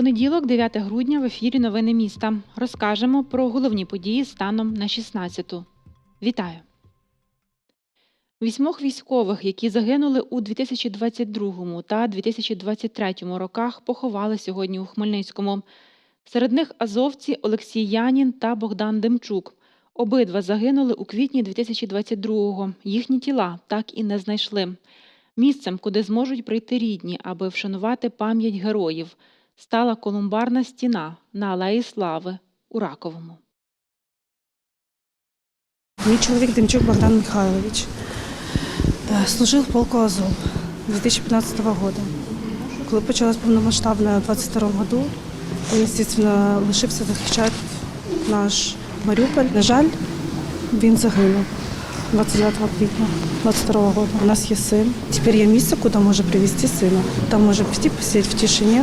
Понеділок, 9 грудня, в ефірі Новини міста. Розкажемо про головні події станом на 16-ту. Вітаю! Вісьмох військових, які загинули у 2022 та 2023 роках, поховали сьогодні у Хмельницькому. Серед них азовці Олексій Янін та Богдан Демчук. Обидва загинули у квітні 2022-го. Їхні тіла так і не знайшли. Місцем, куди зможуть прийти рідні, аби вшанувати пам'ять героїв, стала колумбарна стіна на Алеї Слави у Раковому. Мій чоловік Демчук Богдан Михайлович служив в полку Азов 2015 года. Коли почалась повномасштабна в 22 году, він, звісно, лишився захищати наш Маріуполь. На жаль, він загинув 29 квітня 22 року. У нас є син. Тепер є місце, куди може привезти сина. Там може піти посидіти в тишині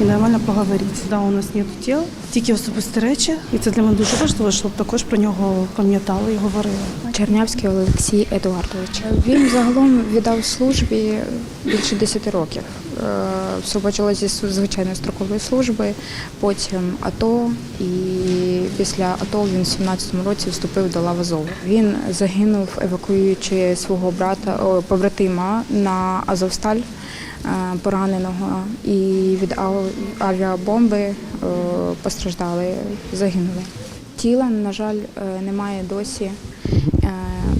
і нормально поговорити. Да, у нас немає тіл, тільки особисті речі, і це для мене дуже важливо, щоб також про нього пам'ятали і говорили. Чернявський Олексій Едуардович. Він загалом віддав службі більше 10 років. Все зі звичайної строкової служби, потім АТО, і після АТО він в 17-му році вступив до лав Азову. Він загинув, евакуюючи свого брата побратима на Азовсталь пораненого, і від авіабомби е, постраждали, загинули. Тіла, на жаль, е, немає досі. Е,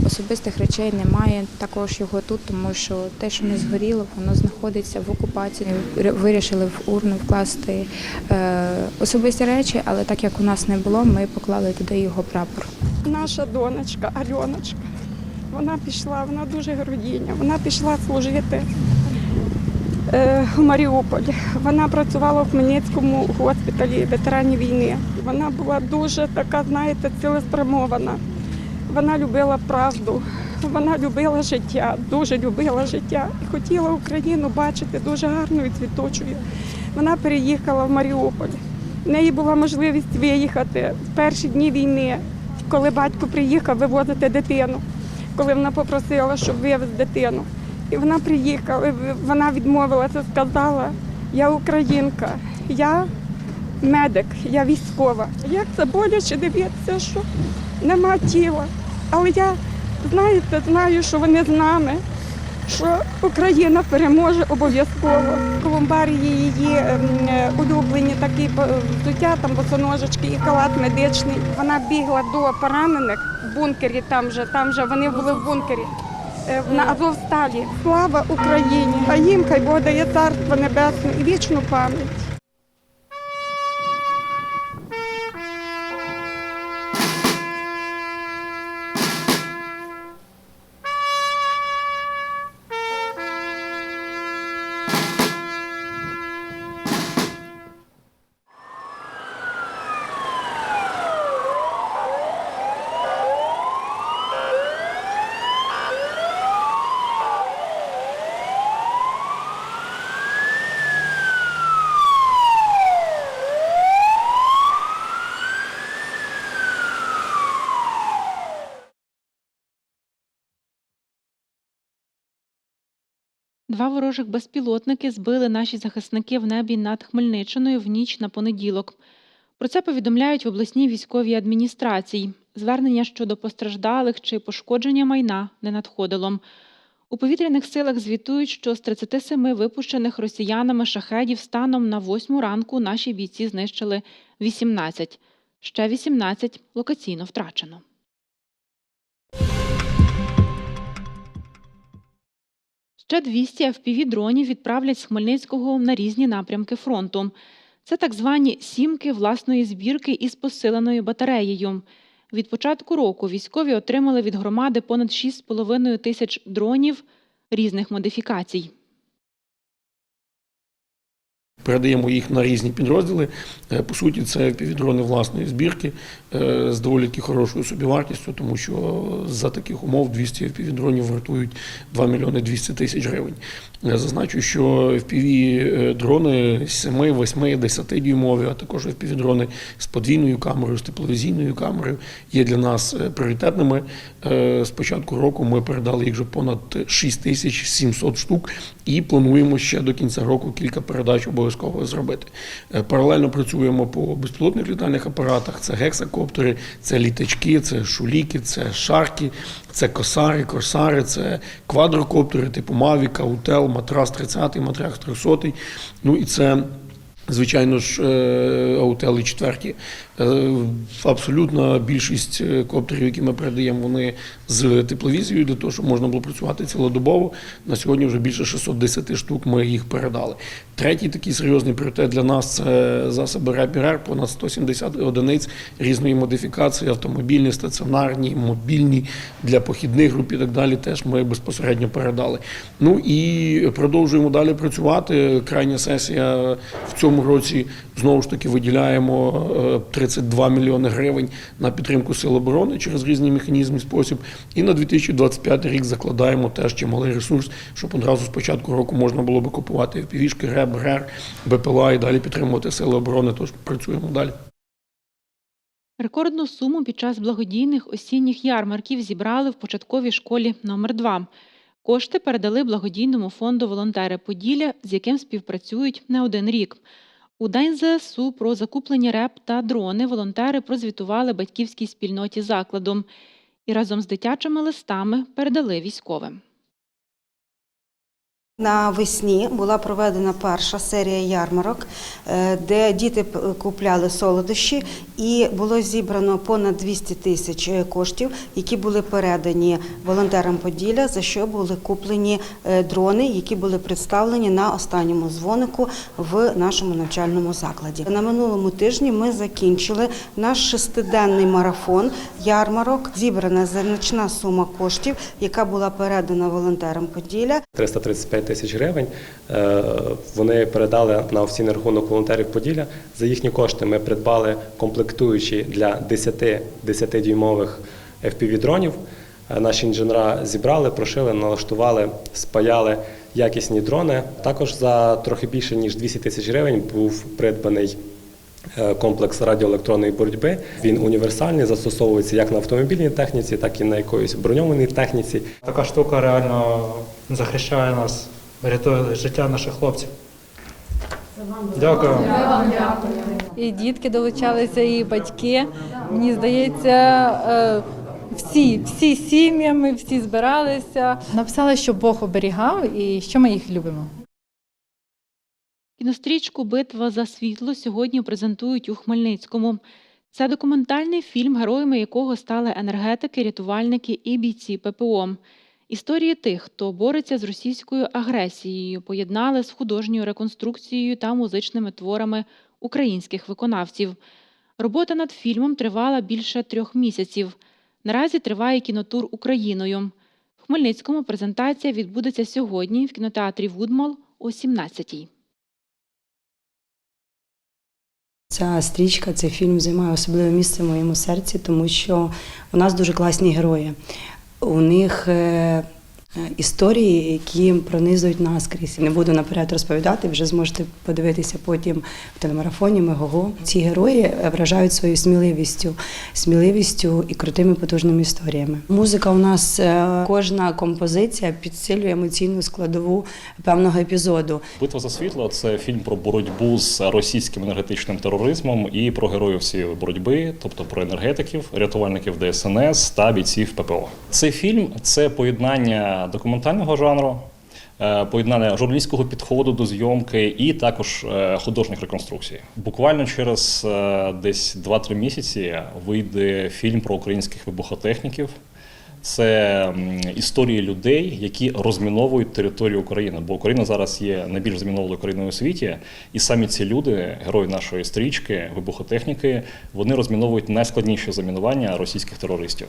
Особистих речей немає також його тут, тому що те, що не згоріло, воно знаходиться в окупації. Вирішили в урну вкласти е, особисті речі, але так як у нас не було, ми поклали туди його прапор. Наша донечка Альоночка, вона пішла, вона дуже героїня, вона пішла служити е, у Маріуполі. Вона працювала в Хмельницькому госпіталі ветеранів війни. Вона була дуже така, знаєте, цілеспрямована. Вона любила правду, вона любила життя, дуже любила життя і хотіла Україну бачити дуже гарною і цвіточою. Вона переїхала в Маріуполь. В неї була можливість виїхати в перші дні війни, коли батько приїхав вивозити дитину, коли вона попросила, щоб вивез дитину. І вона приїхала, вона відмовилася, сказала, я українка, я медик, я військова. Як це боляче дивитися, що нема тіла. Але я, знаєте, знаю, що вони з нами, що Україна переможе обов'язково. В Колумбарії її ем, е, улюблені такі е, взуття, там босоножечки і халат медичний. Вона бігла до поранених в бункері, там же, там же вони були в бункері. Е, На Азовсталі. Слава Україні! А їм хай Бог дає царство небесне і вічну пам'ять. Два ворожих безпілотники збили наші захисники в небі над Хмельниччиною в ніч на понеділок. Про це повідомляють в обласній військовій адміністрації. Звернення щодо постраждалих чи пошкодження майна не надходило. У повітряних силах звітують, що з 37 випущених росіянами шахедів станом на 8 ранку наші бійці знищили 18. Ще 18 локаційно втрачено. Ще 200 FPV-дронів відправлять з Хмельницького на різні напрямки фронту. Це так звані сімки власної збірки із посиленою батареєю. Від початку року військові отримали від громади понад 6,5 тисяч дронів різних модифікацій. Передаємо їх на різні підрозділи. Е, По суті, це півдрони власної збірки е, з доволі таки хорошою собівартістю, тому що за таких умов 200 півдронів вартують 2 мільйони 200 тисяч гривень. Е, Зазначу, що FPV дрони 7, 8, 10 дюймові, а також FPV дрони з подвійною камерою, з тепловізійною камерою є для нас е, пріоритетними. Е, З початку року ми передали їх вже понад 6700 штук і плануємо ще до кінця року кілька передач обов'язково зробити. Е, Паралельно працюємо по безпілотних літальних апаратах. Це гексакоптери, це літачки, це шуліки, це шарки, це косари, корсари, це квадрокоптери типу Мавіка, Утел, Матрас 30-й, Матрас 300-й. Ну і це. Звичайно ж, е, аутели четверті. Е, Абсолютна більшість е, коптерів, які ми передаємо, вони з тепловізією для того, щоб можна було працювати цілодобово. На сьогодні вже більше 610 штук ми їх передали. Третій такий серйозний пріоритет для нас це засоби РЕПІРЕР, понад 170 одиниць різної модифікації, автомобільні, стаціонарні, мобільні для похідних груп і так далі. Теж ми безпосередньо передали. Ну і продовжуємо далі працювати. Крайня сесія в цьому році знову ж таки виділяємо е, 32 мільйони гривень на підтримку сил оборони через різні механізми і спосіб. І на 2025 рік закладаємо теж чималий ресурс, щоб одразу з початку року можна було би купувати півішки, РЕБ, РЕР, БПЛА і далі підтримувати сили оборони. Тож працюємо далі. Рекордну суму під час благодійних осінніх ярмарків зібрали в початковій школі номер 2 Кошти передали благодійному фонду Волонтери Поділля, з яким співпрацюють не один рік. У День ЗСУ про закуплені РЕП та дрони волонтери прозвітували батьківській спільноті закладом і разом з дитячими листами передали військовим. Навесні була проведена перша серія ярмарок, е, де діти купляли солодощі, і було зібрано понад 200 тисяч е, коштів, які були передані волонтерам Поділля, за що були куплені е, дрони, які були представлені на останньому дзвонику в нашому навчальному закладі. На минулому тижні ми закінчили наш шестиденний марафон ярмарок. Зібрана значна сума коштів, яка була передана волонтерам Поділля. 335 тисяч гривень. е, Вони передали на офіційний рахунок волонтерів Поділля. За їхні кошти ми придбали комплектуючі для 10 10-дюймових FPV-дронів. Е, Наші інженера зібрали, прошили, налаштували, спаяли якісні дрони. Також за трохи більше ніж 200 тисяч гривень був придбаний е, комплекс радіоелектронної боротьби. Він універсальний, застосовується як на автомобільній техніці, так і на якоїсь броньованій техніці. Така штука реально захищає нас, рятує життя наших хлопців. Дякую. І дітки долучалися, і батьки. Мені здається, е, всі, всі сім'ями, всі збиралися. Написали, що Бог оберігав і що ми їх любимо. Кінострічку Битва за світло сьогодні презентують у Хмельницькому. Це документальний фільм, героями якого стали енергетики, рятувальники і бійці ППО. Історії тих, хто бореться з російською агресією, поєднали з художньою реконструкцією та музичними творами українських виконавців. Робота над фільмом тривала більше трьох місяців. Наразі триває кінотур Україною. В Хмельницькому презентація відбудеться сьогодні в кінотеатрі Вудмол о 17-й. Ця стрічка, цей фільм займає особливе місце в моєму серці, тому що у нас дуже класні герої. У них е, історії, які пронизують наскрізь. Не буду наперед розповідати, вже зможете подивитися потім в телемарафоні Мегого. Ці герої вражають своєю сміливістю, сміливістю і крутими потужними історіями. Музика у нас е, кожна композиція підсилює емоційну складову певного епізоду. Битва за світло це фільм про боротьбу з російським енергетичним тероризмом і про героїв цієї боротьби, тобто про енергетиків, рятувальників ДСНС та бійців ППО. Цей фільм це поєднання документального жанру. е, Поєднання журналістського підходу до зйомки і також е, художніх реконструкцій. Буквально через е, десь 2-3 місяці вийде фільм про українських вибухотехніків. Це історії людей, які розміновують територію України. Бо Україна зараз є найбільш змінованою країною у світі, і самі ці люди, герої нашої стрічки, вибухотехніки, вони розміновують найскладніші замінування російських терористів.